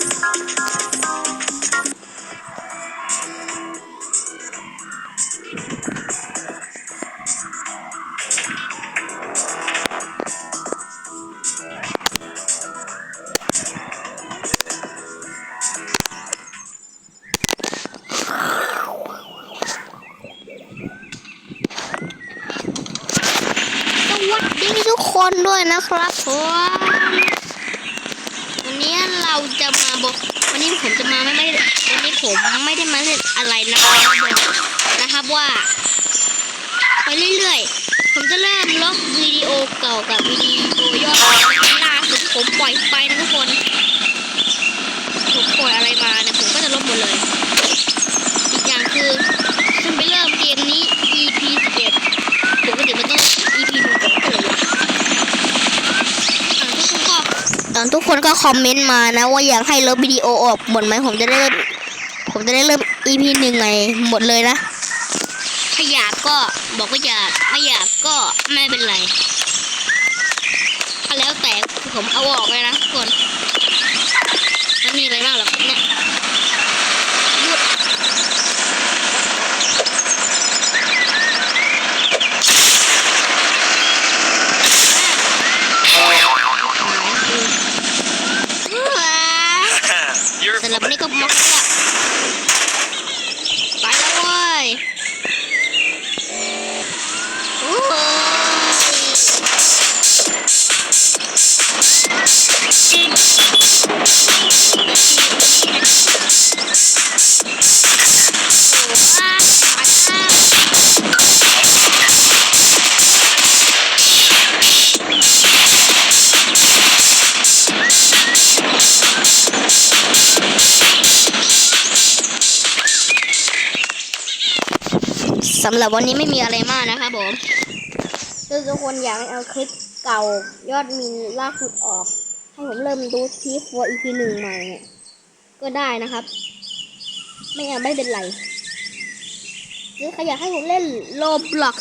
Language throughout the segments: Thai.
สวัสดีทุกคนด้วยนะครับผมวัน จะมาบอกวันนี้ผมจะมาไม่ไม่วันนี้ผมไม่ได้มาเล่นอะไรนะครับนะครับว่า ไปเรื่อยๆ ผมจะเริ่มลบวิดีโอเก่ากับวิดีโอยอดล่าสุดผมปล่อยไปนะทุกคน คนก็คอมเมนต์มานะ ว่าอยากให้ลบวิดีโอออกหมดไหมผมจะได้เริ่มผมจะได้เริ่ม EP หนึ่งไงหมดเลยนะ ถ้าอยากก็บอกว่าอยากไม่อยากก็ไม่เป็นไรแล้วแต่ผมเอาออกเลยนะทุกคนมีอะไรบ้างหรอครับเนี่ยหยุด You're สำหรัำหรับวันนี้ไม่มีอะไรมากนะครับผมถ้าทุกคนอยากให้เอาคลิปเก่ายอดมินล่าสุดออก ให้ผมเริ่มดูทีฟวอ EP หนึ่งใหม่เนี่ยก็ได้นะครับ ไม่เอาไม่เป็นไร หรือใครอยากให้ผมเล่นโลบล็อก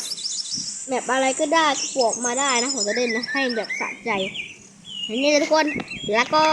แบบอะไรก็ได้บอกมาได้นะ ผมจะเล่นนะให้แบบสะใจนี้เลยทุกคนแล้วก็